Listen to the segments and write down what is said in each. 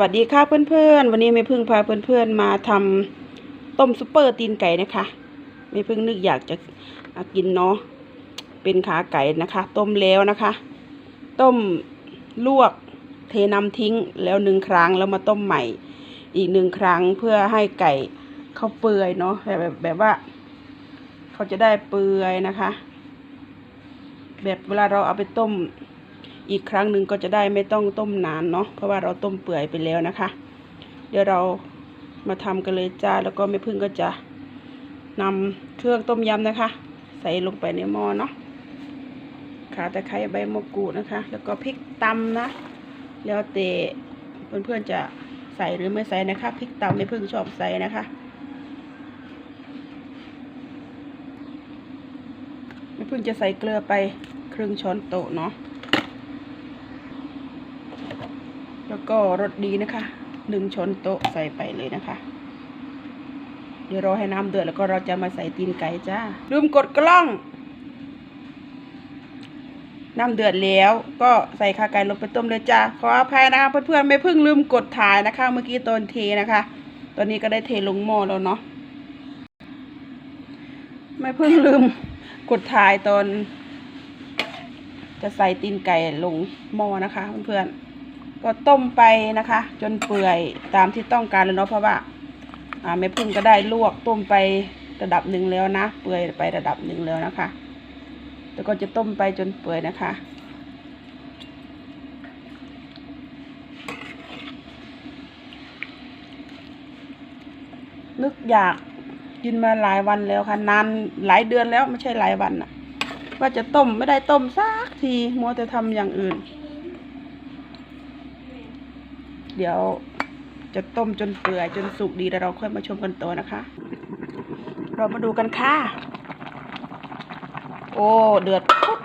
วัสดีค่ะเพื่อนๆ วันนี้แม่พึ่งพาเพื่อนๆมาทำต้มซุปเปอร์ตีนไก่นะคะแม่พึ่งนึกอยากจะกินเนาะเป็นขาไก่นะคะ ต้มแล้วนะคะ ต้มลวกเทน้ำทิ้งแล้วหนึ่งครั้งแล้วมาต้มใหม่อีกหนึ่งครั้งเพื่อให้ไก่เขาเปื่อยเนาะแบบแบบแบบว่า เขาจะได้เปื่อยนะคะ แบบเวลาเราเอาไปต้ม อีกครั้งหนึ่งก็จะได้ไม่ต้องต้มนานเนาะเพราะว่าเราต้มเปื่อยไปแล้วนะคะ เดี๋ยวเรามาทำกันเลยจ้าแล้วก็แม่พึ่งก็จะนำเครื่องต้มยำนะคะ ใส่ลงไปในหม้อเนาะขาตะไคร้ใบมะกรูดนะคะ แล้วก็พริกตำนะ แล้วแต่เพื่อนๆจะใส่หรือไม่ใส่นะคะพริกตำแม่พึ่งชอบใส่นะคะแม่พึ่งจะใส่เกลือไปครึ่งช้อนโต๊ะเนาะ แล้วก็รสดีนะคะหนึ่งช้อนโต๊ะใส่ไปเลยนะคะ เดี๋ยวรอให้น้ำเดือดแล้วก็เราจะมาใส่ตีนไก่จ้าลืมกดกล้อง น้ำเดือดแล้ว ก็ใส่ขาไก่ลงไปต้มเลยจ้าขออภัยนะคะเพื่อนๆไม่เพิ่งลืมกดถ่ายนะคะ เมื่อกี้ตอนเทนะคะ ตอนนี้ก็ได้เทลงหม้อแล้วเนาะไม่เพิ่งลืมกดถ่ายตอน จะใส่ตีนไก่ลงหม้อนะคะเพื่อนๆ ก็ต้มไปนะคะ จนเปื่อยตามที่ต้องการเลยเนาะเพราะว่าอ่าแม่พึ่งก็ได้ลวกต้มไประดับหนึ่งแล้วนะ เปื่อยไประดับหนึ่งแล้วนะคะ แล้วก็จะต้มไปจนเปื่อยนะคะ นึกอยากกินมาหลายวันแล้วค่ะนานหลายเดือนแล้วไม่ใช่หลายวันน่ะว่าจะต้มไม่ได้ต้มสักทีมัวแต่ทำอย่างอื่น เดี๋ยวจะต้มจนเปื่อยจนสุกดีแล้วเราค่อยมาชมกันต่อนะคะ เรามาดูกันค่ะ โอ้ เดือดปุ๊บ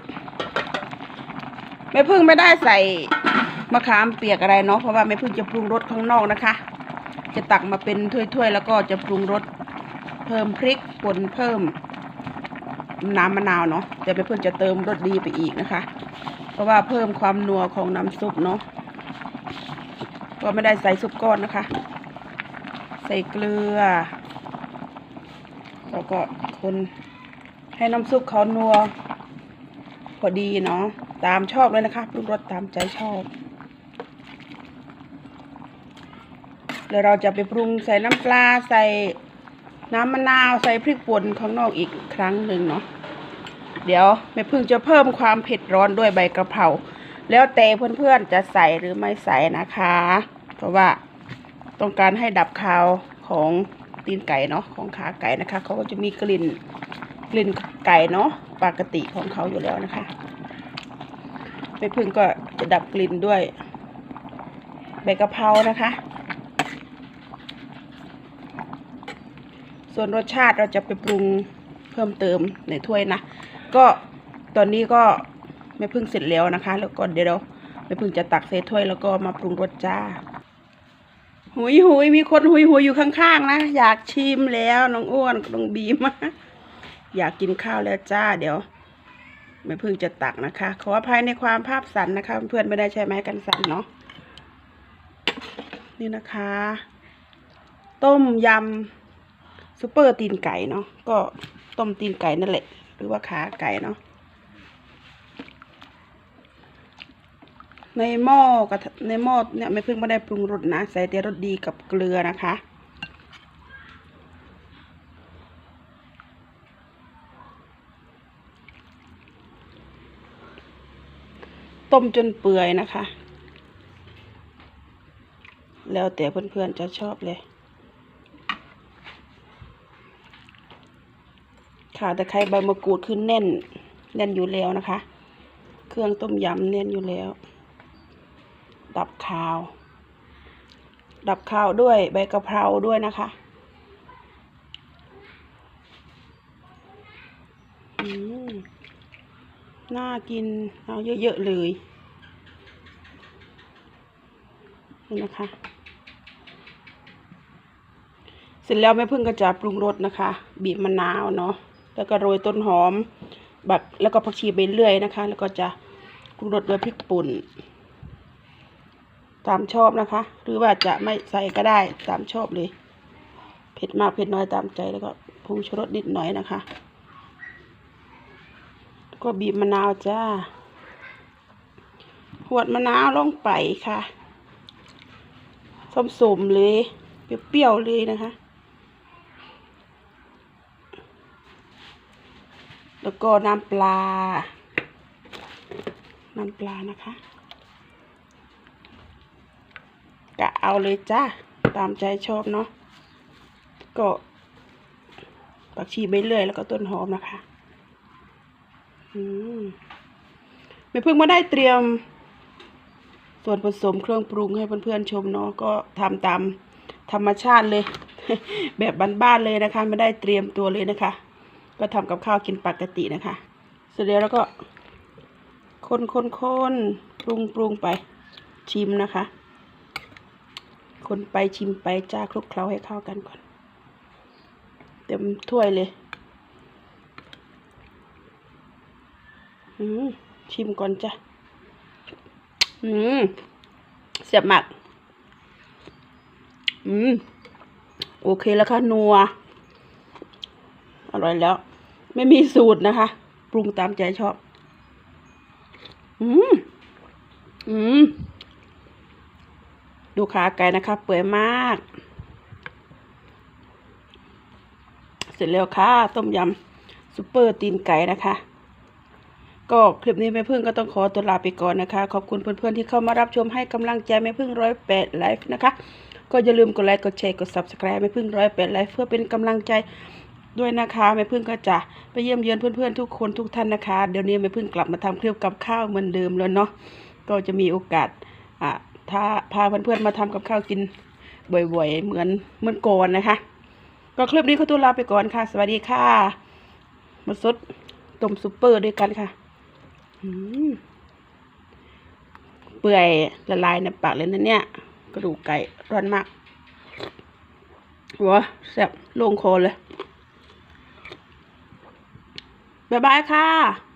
แม่พึ่งไม่ได้ใส่มะขามเปียกอะไรเนาะเพราะว่าแม่พึ่งจะปรุงรสข้างนอกนะคะ จะตักมาเป็นถ้วยๆแล้วก็จะปรุงรสเพิ่มพริกป่นเพิ่มน้ำมะนาวเนาะแต่แม่พึ่งจะเติมรสดีไปอีกนะคะ เพราะว่าเพิ่มความนัวของน้ำซุปเนาะ ก็ไม่ได้ใส่ซุปก้อนนะคะ ใส่เกลือแล้วก็คนให้น้ำซุปเขานัว พอดีเนาะตามชอบเลยนะคะปรุงรสตามใจชอบแล้วเราจะไปปรุงใส่น้ำปลาใส่น้ำมะนาวใส่พริกป่นข้างนอกอีกครั้งหนึ่งเนาะเดี๋ยวแม่พึ่งจะเพิ่มความเผ็ดร้อนด้วยใบกระเพรา แล้วแต่เพื่อนๆจะใส่หรือไม่ใส่นะคะ เพราะว่าต้องการให้ดับคาวของตีนไก่เนาะของขาไก่นะคะเขาก็จะมีกลิ่นกลิ่นไก่เนาะปกติของเขาอยู่แล้วนะคะแม่พึ่งก็จะดับกลิ่นด้วยใบกะเพรานะคะ ส่วนรสชาติเราจะไปปรุงเพิ่มเติมในถ้วยนะ ก็ตอนนี้ก็ ไม่พึ่งเสร็จแล้วนะคะ แล้วก็เดี๋ยวเราไม่พึ่งจะตักใส่ถ้วยแล้วก็มาปรุงรสจ้า หุยหุยมีคนหุยหุยอยู่ข้างๆนะอยากชิมแล้วน้องอ้วนน้องบีมอยากกินข้าวแล้วจ้า เดี๋ยวไม่พึ่งจะตักนะคะ ขออภัยในความภาพสั่นนะคะ เพื่อนไม่ได้ใช้ไม้กันสั่นเนาะนี่นะคะ ต้มยำซุปเปอร์ตีนไก่เนาะก็ต้มตีนไก่นั่นแหละ หรือว่าขาไก่เนาะ ในหม้อกับในหม้อเนี่ยไม่เพิ่งไม่ได้ปรุงรสนะใส่แต่รสดีกับเกลือนะคะต้มจนเปื่อยนะคะ แล้วแต่เพื่อนๆจะชอบเลย ค่ะแต่ไคร้ใบมะกรูดคือแน่น แน่นอยู่แล้วนะคะ เครื่องต้มยำแน่นอยู่แล้ว ดับคาว ดับคาวด้วยใบกะเพราด้วยนะคะอืมน่ากินเอาเยอะ ๆ เลยนี่นะคะ เสร็จแล้วแม่พึ่งก็จะปรุงรสนะคะ บีบมะนาวเนาะแล้วก็โรยต้นหอม บักแล้วก็ผักชีไปเรื่อยนะคะ แล้วก็จะปรุงรสด้วยพริกป่น ตามชอบนะคะ หรือว่าจะไม่ใส่ก็ได้ตามชอบเลย เผ็ดมากเผ็ดน้อยตามใจแล้วก็ผงชูรสนิดหน่อยนะคะก็บีบมะนาวจ้าหวดมะนาวลงไปค่ะส้มๆเลย เปรี้ยวๆเลยนะคะ แล้วก็น้ำปลา น้ำปลานะคะ กะเอาเลยจ้าตามใจชอบเนาะก็ผักชีใบเลื่อยแล้วก็ต้นหอมนะคะอืมไม่เพิ่งมาได้เตรียม ส่วนผสมเครื่องปรุงให้เพื่อนๆชมเนาะก็ทำตามธรรมชาติเลย แบบบ้านๆเลยนะคะไม่ได้เตรียมตัวเลยนะคะ ก็ทำกับข้าวกินปกตินะคะเสร็จแล้วก็คนคนคนปรุงปรุงไปชิมนะคะ คนไปชิมไปจ้าคลุกเคล้าให้เข้ากันก่อน เต็มถ้วยเลยอืมชิมก่อนจ้ะอืมเสียบหมัก อืม โอเคแล้วค่ะ นัว อร่อยแล้ว ไม่มีสูตรนะคะ ปรุงตามใจชอบ อืม อืม ดูขาไก่นะคะ เปื่อยมาก เสร็จแล้วค่ะ ต้มยำซุปเปอร์ตีนไก่นะคะ ก็คลิปนี้แม่พึ่งก็ต้องขอตัวลาไปก่อนนะคะ ขอบคุณเพื่อนๆที่เข้ามารับชมให้กำลังใจแม่พึ่งร้อยแปดไลฟ์นะคะ ก็อย่าลืมกดไลค์กดแชร์กด subscribe แม่พึ่งร้อยแปดไลฟ์เพื่อเป็นกำลังใจด้วยนะคะแม่พึ่งก็จะไปเยี่ยมเยือนเพื่อนๆทุกคนทุกท่านนะคะ เดี๋ยวนี้แม่พึ่งกลับมาทำคลิปกับข้าวเหมือนเดิมแล้วเนาะก็จะมีโอกาสอะ ถ้าพาเพื่อนๆมาทำกับข้าวกินบ่อยๆ เหมือนเหมือนก่อนนะคะ ก็คลิปนี้ขอตัวลาไปก่อนค่ะ สวัสดีค่ะ มาสดต้มซุปเปอร์ด้วยกันค่ะเปื่อยละลายในปากเลยนะเนี่ย กระดูกไก่ร้อนมากว้าแซ่บลงคอเลย บ๊ายบายค่ะ